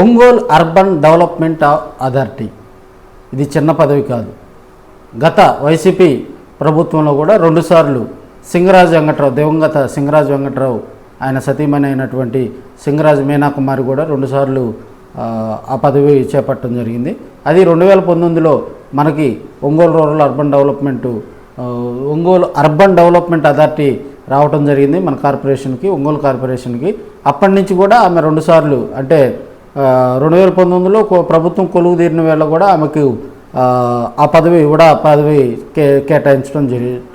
Ongole urban development authority. ఇది చిన్న పదవి కాదు. గత వైసీపీ ప్రభుత్వంలో కూడా రెండుసార్లు సింగరాజు వెంకట్రావు దివంగత సింగరాజు వెంకట్రావు ఆయన సతీమణి అయినటువంటి సింగరాజు మీనాకుమారి కూడా రెండుసార్లు ఆ, ఆ పదవి చేపట్టడం జరిగింది. అది రెండు వేల పంతొమ్మిదిలో మనకి Ongole rural urban development Ongole urban development authority రావటం జరిగింది మన కార్పొరేషన్కి ఒంగోలు కార్పొరేషన్కి. అప్పటి నుంచి కూడా ఆమె రెండుసార్లు అంటే రెండు వేల పంతొమ్మిదిలో ప్రభుత్వం కొలువు తీరిన వేళ కూడా ఆమెకు ఆ, పదవి ఉడా పదవి కే కేటాయించడం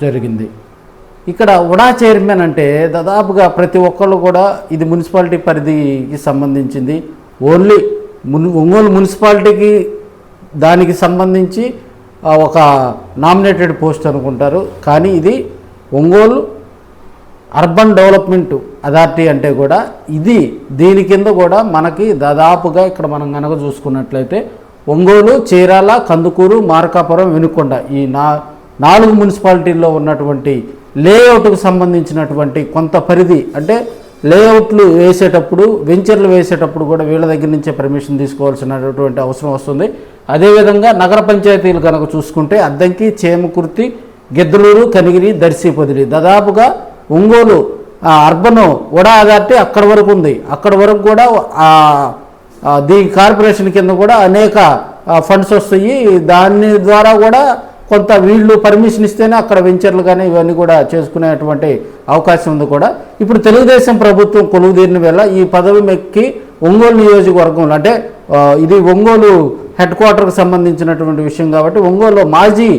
జరిగింది. ఇక్కడ ఉడా చైర్మన్ అంటే దాదాపుగా ప్రతి ఒక్కళ్ళు కూడా ఇది మున్సిపాలిటీ పరిధికి సంబంధించింది. ఓన్లీ మున్ ఒంగోలు మున్సిపాలిటీకి దానికి సంబంధించి ఒక నామినేటెడ్ పోస్ట్ అనుకుంటారు. కానీ ఇది ఒంగోలు అర్బన్ డెవలప్మెంట్ అథారిటీ అంటే కూడా ఇది దీని కింద కూడా మనకి దాదాపుగా ఇక్కడ మనం కనుక చూసుకున్నట్లయితే ఒంగోలు చీరాల కందుకూరు మార్కాపురం వెనుకొండ ఈ నా నాలుగు మున్సిపాలిటీల్లో ఉన్నటువంటి లేఅవుట్కు సంబంధించినటువంటి కొంత పరిధి అంటే లేఅవుట్లు వేసేటప్పుడు వెంచర్లు వేసేటప్పుడు కూడా వీళ్ళ దగ్గర నుంచే పర్మిషన్ తీసుకోవాల్సినటువంటి అవసరం వస్తుంది. అదేవిధంగా నగర పంచాయతీలు కనుక చూసుకుంటే అద్దంకి చేమకుర్తి గిద్దలూరు కనిగిరి దర్శి పొదిలి దాదాపుగా ఒంగోలు అర్బన్ ఉడా అథారిటీ అక్కడ వరకు ఉంది. అక్కడ వరకు కూడా దీని కార్పొరేషన్ కింద కూడా అనేక ఫండ్స్ వస్తాయి. దాని ద్వారా కూడా కొంత వీళ్ళు పర్మిషన్ ఇస్తేనే అక్కడ వెంచర్లు కానీ ఇవన్నీ కూడా చేసుకునేటువంటి అవకాశం ఉంది కూడా. ఇప్పుడు తెలుగుదేశం ప్రభుత్వం కొలువు తీరిన వేళ ఈ పదవి మెక్కి ఒంగోలు నియోజకవర్గంలో అంటే ఇది ఒంగోలు హెడ్ క్వార్టర్కి సంబంధించినటువంటి విషయం కాబట్టి ఒంగోలు మాజీ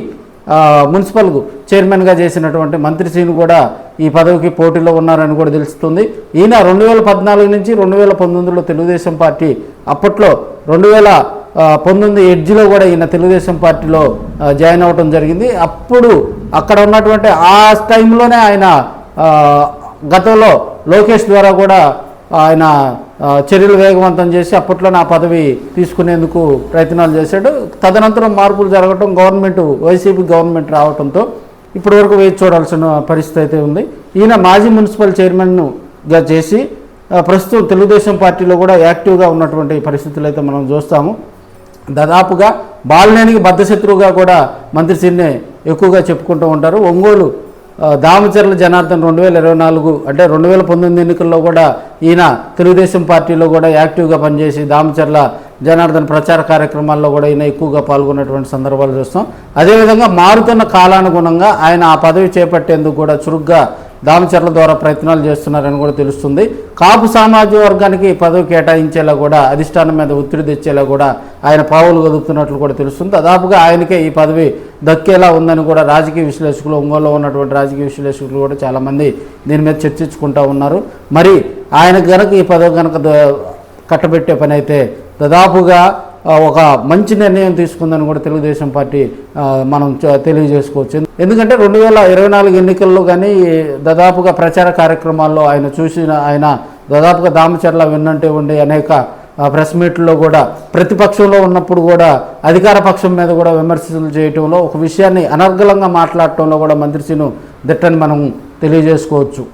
మున్సిపల్ చైర్మన్గా చేసినటువంటి మంత్రి శ్రీను కూడా ఈ పదవికి పోటీలో ఉన్నారని కూడా తెలుస్తుంది. ఈయన రెండు వేల పద్నాలుగు నుంచి రెండు వేల పంతొమ్మిదిలో తెలుగుదేశం పార్టీ అప్పట్లో రెండు వేల పంతొమ్మిది ఎడ్జ్లో కూడా ఈయన తెలుగుదేశం పార్టీలో జాయిన్ అవ్వడం జరిగింది. అప్పుడు అక్కడ ఉన్నటువంటి ఆ టైంలోనే ఆయన గతంలో లోకేష్ ద్వారా కూడా ఆయన చర్యలు వేగవంతం చేసి అప్పట్లో నా పదవి తీసుకునేందుకు ప్రయత్నాలు చేశాడు. తదనంతరం మార్పులు జరగటం గవర్నమెంట్ వైసీపీ గవర్నమెంట్ రావడంతో ఇప్పటి వరకు వేచి చూడాల్సిన పరిస్థితి అయితే ఉంది. ఈయన మాజీ మున్సిపల్ చైర్మన్గా చేసి ప్రస్తుతం తెలుగుదేశం పార్టీలో కూడా యాక్టివ్గా ఉన్నటువంటి పరిస్థితులు అయితే మనం చూస్తాము. దాదాపుగా బాలనేనికి బద్ధశత్రువుగా కూడా మంత్రి సిన్నే ఎక్కువగా చెప్పుకుంటూ ఉంటారు. ఒంగోలు దామచర్ల జనార్దన్ రెండు వేల ఇరవై నాలుగు అంటే రెండు వేల పంతొమ్మిది ఎన్నికల్లో కూడా ఈయన తెలుగుదేశం పార్టీలో కూడా యాక్టివ్గా పనిచేసి దామచర్ల జనార్దన్ ప్రచార కార్యక్రమాల్లో కూడా ఈయన ఎక్కువగా పాల్గొన్నటువంటి సందర్భాలు చూస్తాం. అదేవిధంగా మారుతున్న కాలానుగుణంగా ఆయన ఆ పదవి చేపట్టేందుకు కూడా చురుగ్గా దామచర్ల ద్వారా ప్రయత్నాలు చేస్తున్నారని కూడా తెలుస్తుంది. కాపు సామాజిక వర్గానికి పదవి కేటాయించేలా కూడా అధిష్టానం మీద ఒత్తిడి తెచ్చేలా కూడా ఆయన పావులు కదుపుతున్నట్లు కూడా తెలుస్తుంది. దాదాపుగా ఆయనకే ఈ పదవి దక్కేలా ఉందని కూడా రాజకీయ విశ్లేషకులు ఒంగోలులో ఉన్నటువంటి రాజకీయ విశ్లేషకులు కూడా చాలామంది దీని మీద చర్చించుకుంటూ ఉన్నారు. మరి ఆయన కనుక ఈ పదవి కనుక కట్టబెట్టే పని అయితే దాదాపుగా ఒక మంచి నిర్ణయం తీసుకుందని కూడా తెలుగుదేశం పార్టీ మనం తెలియజేసుకోవచ్చు. ఎందుకంటే రెండు వేల ఇరవై నాలుగు ఎన్నికల్లో కానీ దాదాపుగా ప్రచార కార్యక్రమాల్లో ఆయన చూసిన ఆయన దాదాపుగా దామచర్ల విన్నంటే ఉండే అనేక ప్రెస్ మీట్లో కూడా ప్రతిపక్షంలో ఉన్నప్పుడు కూడా అధికార పక్షం మీద కూడా విమర్శలు చేయటంలో ఒక విషయాన్ని అనర్గలంగా మాట్లాడటంలో కూడా మంత్రి శ్రీను దిట్టని మనం తెలియజేసుకోవచ్చు.